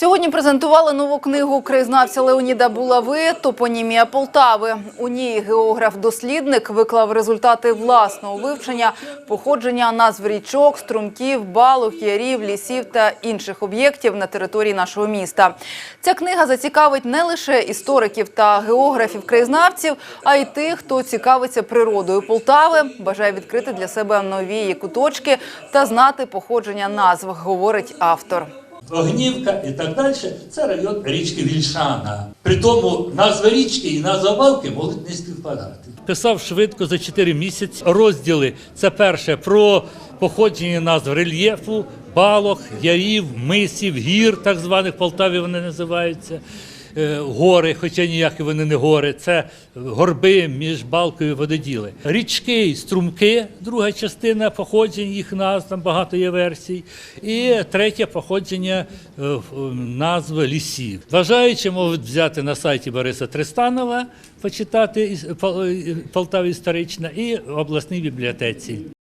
Сьогодні презентували нову книгу краєзнавця Леоніда Булави «Топонімія Полтави». У ній географ-дослідник виклав результати власного вивчення походження назв річок, струмків, балок, ярів, лісів та інших об'єктів на території нашого міста. Ця книга зацікавить не лише істориків та географів-краєзнавців, а й тих, хто цікавиться природою Полтави, бажає відкрити для себе нові куточки та знати походження назв, говорить автор. Огнівка і так далі це район річки Вільшана. При тому назва річки і назва балки можуть не співпадати. Писав швидко за 4 місяці. Розділи це перше про походження назв рельєфу, балок, ярів, мисів, гір, так званих Полтаві вони називаються. Е, Гори, хоча ніякі вони не гори, це горби між балкою вододіли. Річки і струмки, друга частина походження їх назв, там багато є версій. І третє походження е, назви лісів. Бажаючи можуть взяти на сайті Бориса Тристанова, почитати із- Полтава історична і в обласній бібліотеці.